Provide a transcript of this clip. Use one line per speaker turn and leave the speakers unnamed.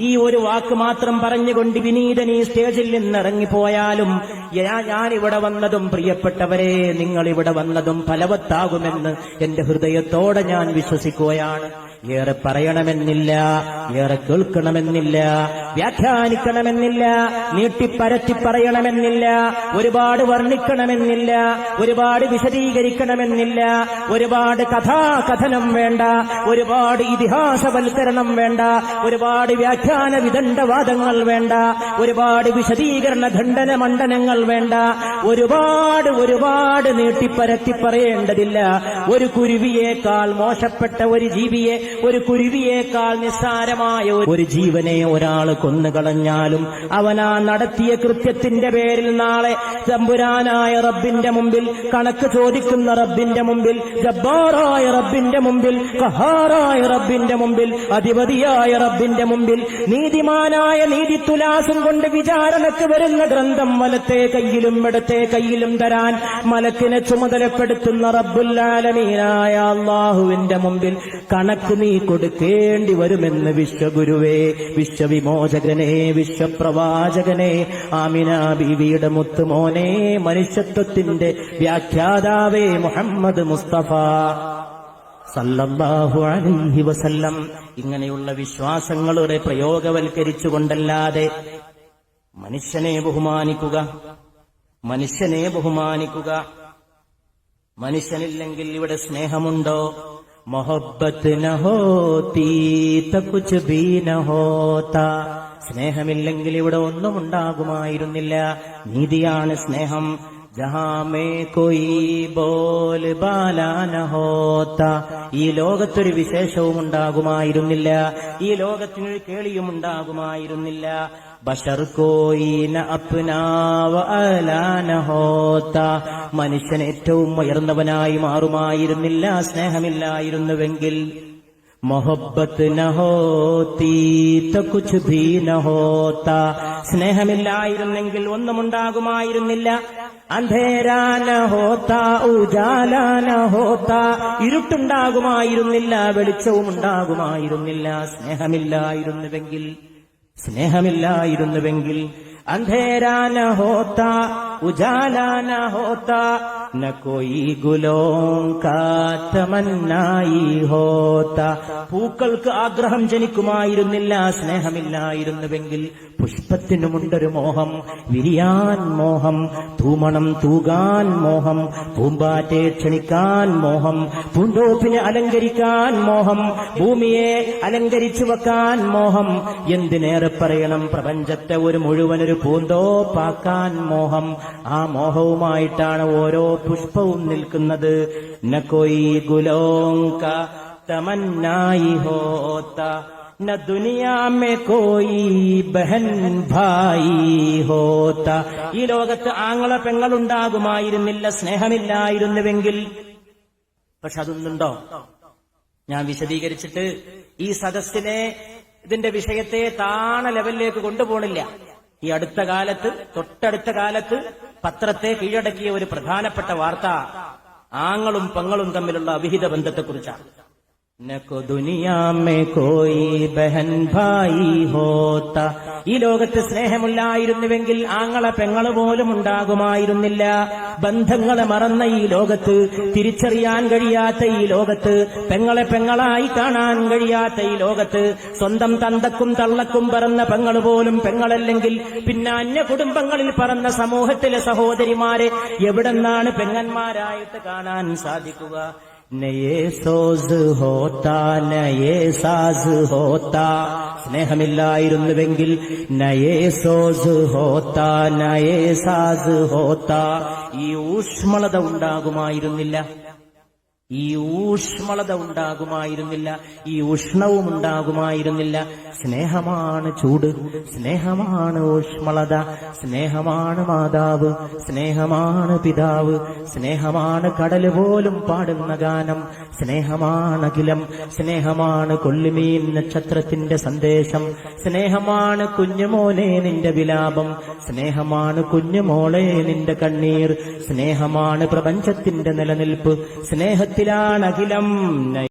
ഈ ഒരു വാക്ക് മാത്രം പറഞ്ഞുകൊണ്ട് വിനീതൻ ഈ സ്റ്റേജിൽ നിന്ന് ഇറങ്ങിപ്പോയാലും ഞാൻ ഞാൻ ഇവിടെ വന്നതും പ്രിയപ്പെട്ടവരെ നിങ്ങൾ ഇവിടെ വന്നതും ഫലവത്താകുമെന്ന് എന്റെ ഹൃദയത്തോടെ ഞാൻ വിശ്വസിക്കുകയാണ്. ഏറെ പറയണമെന്നില്ല ഏറെ കേൾക്കണമെന്നില്ല വ്യാഖ്യാനിക്കണമെന്നില്ല നീട്ടിപ്പരത്തി പറയണമെന്നില്ല ഒരുപാട് വർണിക്കണമെന്നില്ല ഒരുപാട് വിശദീകരിക്കണമെന്നില്ല ഒരുപാട് കഥാകഥനം വേണ്ട ഒരുപാട് ഇതിഹാസവൽക്കരണം വേണ്ട ഒരുപാട് വ്യാഖ്യാന വിദണ്ഡവാദങ്ങൾ വേണ്ട ഒരുപാട് വിശദീകരണ ഖണ്ഡന മണ്ഡനങ്ങൾ വേണ്ട ഒരുപാട് ഒരുപാട് നീട്ടിപ്പരത്തി പറയേണ്ടതില്ല. ഒരു കുരുവിയേക്കാൾ മോശപ്പെട്ട ഒരു ജീവിയെ ഒരു കുരുവിയേക്കാൾ നിസ്സാരമായ ഒരു ജീവനെ ഒരാൾ കൊന്നുകളഞ്ഞാലും അവനാ നടത്തിയ കൃത്യത്തിന്റെ പേരിൽ നാളെ തമ്പുരാനായ റബ്ബിന്റെ മുമ്പിൽ കണക്ക് ചോദിക്കുന്ന റബ്ബിന്റെ മുമ്പിൽ ജബ്ബാറായ റബ്ബിന്റെ മുമ്പിൽ കഹാറായ റബ്ബിന്റെ മുമ്പിൽ അധിപതിയായ റബ്ബിന്റെ മുമ്പിൽ നീതിമാനായ നീതി തുലാസം കൊണ്ട് വിചാരണക്ക് വരുന്ന ഗ്രന്ഥം വലത്തെ കയ്യിലും ഇടത്തെ കയ്യിലും തരാൻ മലക്കിനെ ചുമതലപ്പെടുത്തുന്ന റബ്ബുല്ലാലമീനായ അള്ളാഹുവിന്റെ മുമ്പിൽ കണക്ക് നീ കൊടുക്കേണ്ടി വരുമെന്ന് വിശ്വഗുരുവേ വിശ്വവിമോചകനെ വിശ്വപ്രവാചകനെ ആമിന ബീവിയുടെ മുത്തുമോനെ മനുഷ്യത്വത്തിന്റെ വ്യാഖ്യാതാവേ മുഹമ്മദ് മുസ്തഫ സല്ലല്ലാഹു അലൈഹി വസല്ലം. ഇങ്ങനെയുള്ള വിശ്വാസങ്ങളുടെ പ്രയോഗവൽക്കരിച്ചുകൊണ്ടല്ലാതെ മനുഷ്യനെ ബഹുമാനിക്കുക മനുഷ്യനെ ബഹുമാനിക്കുക. മനുഷ്യനില്ലെങ്കിൽ ഇവിടെ സ്നേഹമുണ്ടോ? മൊഹബത്ത് നഹോത്തി കുച്ച് ബീ നഹോത്ത. സ്നേഹമില്ലെങ്കിൽ ഇവിടെ ഒന്നും ഉണ്ടാകുമായിരുന്നില്ല. നീതിയാണ് സ്നേഹം. ഈ ലോകത്തൊരു വിശേഷവും ഉണ്ടാകുമായിരുന്നില്ല. ഈ ലോകത്തിനൊരു കേളിയും ഉണ്ടാകുമായിരുന്നില്ല. ബഷർ കോയിന ന അപ്നാവ അലാന മനുഷ്യൻ ഏറ്റവും ഉയർന്നവനായി മാറുമായിരുന്നില്ല. സ്നേഹമില്ലായിരുന്നുവെങ്കിൽ മൊഹബത്ത് कुछ भी ഭീ നഹോത്ത സ്നേഹമില്ലായിരുന്നെങ്കിൽ ഒന്നും ഉണ്ടാകുമായിരുന്നില്ല അന്ധേരാന ഹോത്ത ഉജാലാന ഹോത്ത ഇരുട്ടുണ്ടാകുമായിരുന്നില്ല വെളിച്ചവും ഉണ്ടാകുമായിരുന്നില്ല സ്നേഹമില്ലായിരുന്നുവെങ്കിൽ സ്നേഹമില്ലായിരുന്നുവെങ്കിൽ അന്ധേരാന ഹോത്ത ഉജാലാന ഹോത്ത ന കോയി ഗുലോം കാ തമന്നായി ഹോത്ത. പൂക്കൾക്ക് ആഗ്രഹം ജനിക്കുമായിരുന്നില്ല സ്നേഹമില്ലായിരുന്നുവെങ്കിൽ പുഷ്പത്തിനുമുണ്ടൊരു മോഹം വിരിയാൻ മോഹം തൂമണം തൂകാൻ മോഹം പൂമ്പാറ്റെ ക്ഷണിക്കാൻ മോഹം പൂന്തോപ്പിനെ അലങ്കരിക്കാൻ മോഹം ഭൂമിയെ അലങ്കരിച്ചു വെക്കാൻ മോഹം. എന്തിനേറെ പറയണം പ്രപഞ്ചത്തെ ഒരു മുഴുവനൊരു പൂന്തോപ്പാക്കാൻ മോഹം. ആ മോഹവുമായിട്ടാണ് ഓരോ പുഷ്പവും നിൽക്കുന്നത്. നൊയ് ഗുലോങ്ക തമന്നായി ഹോത്ത. न ദുനിയാ കോയി ബഹൻ ഭായി ഹോത്ത. ഈ ലോകത്ത് ആങ്ങള പെങ്ങളുണ്ടാകുമായിരുന്നില്ല സ്നേഹമില്ലായിരുന്നുവെങ്കിൽ. പക്ഷെ അതൊന്നുണ്ടോ? ഞാൻ വിശദീകരിച്ചിട്ട് ഈ സദസ്സിനെ ഇതിന്റെ വിഷയത്തെ താണ ലെവലിലേക്ക് കൊണ്ടുപോകണില്ല ഈ അടുത്ത കാലത്ത് തൊട്ടടുത്ത കാലത്ത് പത്രത്തെ കീഴടക്കിയ ഒരു പ്രധാനപ്പെട്ട വാർത്ത ആങ്ങളും പെങ്ങളും തമ്മിലുള്ള അവിഹിത ബന്ധത്തെക്കുറിച്ചാണ്. നക്കോ ദുനിയാമേ കോയി ബഹൻ ഭായി ഹോത്ത. ഈ ലോകത്ത് സ്നേഹമില്ലായിരുന്നുവെങ്കിൽ ആങ്ങളെ പെങ്ങൾ പോലും ഉണ്ടാകുമായിരുന്നില്ല. ബന്ധങ്ങളെ മറന്ന ഈ ലോകത്ത് തിരിച്ചറിയാൻ കഴിയാത്ത ഈ ലോകത്ത് പെങ്ങളെ പെങ്ങളായി കാണാൻ കഴിയാത്ത ഈ ലോകത്ത് സ്വന്തം തന്തക്കും തള്ളക്കും പറന്ന പെങ്ങൾ പോലും പെങ്ങളല്ലെങ്കിൽ പിന്നെ അന്യ കുടുംബങ്ങളിൽ പറന്ന സമൂഹത്തിലെ സഹോദരിമാരെ എവിടെന്നാണ് പെങ്ങന്മാരായിട്ട് കാണാൻ സാധിക്കുക? നയേ സോസ് ഹോത്ത നയേ സാസ് ഹോത്ത സ്നേഹമില്ലായിരുന്നുവെങ്കിൽ നയേ സോസ് ഹോത്ത നയേ സാസ് ഹോത്ത ഈ ഊഷ്മളത ഉണ്ടാകുമായിരുന്നില്ല. ഈ ഊഷ്മളത ഉണ്ടാകുമായിരുന്നില്ല ഈ ഉഷ്ണവും ഉണ്ടാകുമായിരുന്നില്ല. സ്നേഹമാണ് ചൂട് സ്നേഹമാണ് ഊഷ്മളത സ്നേഹമാണ് മാതാവ് സ്നേഹമാണ് പിതാവ് സ്നേഹമാണ് കടൽ പോലും പാടുന്ന ഗാനം സ്നേഹമാണ് അഖിലം സ്നേഹമാണ് കൊള്ളിമീൻ നക്ഷത്രത്തിന്റെ സന്ദേശം സ്നേഹമാണ് കുഞ്ഞുമോനെ നിന്റെ വിലാപം സ്നേഹമാണ് കുഞ്ഞുമോളെ നിന്റെ കണ്ണീർ സ്നേഹമാണ് പ്രപഞ്ചത്തിന്റെ നിലനിൽപ്പ് സ്നേഹത്തിലാണ് അഖിലം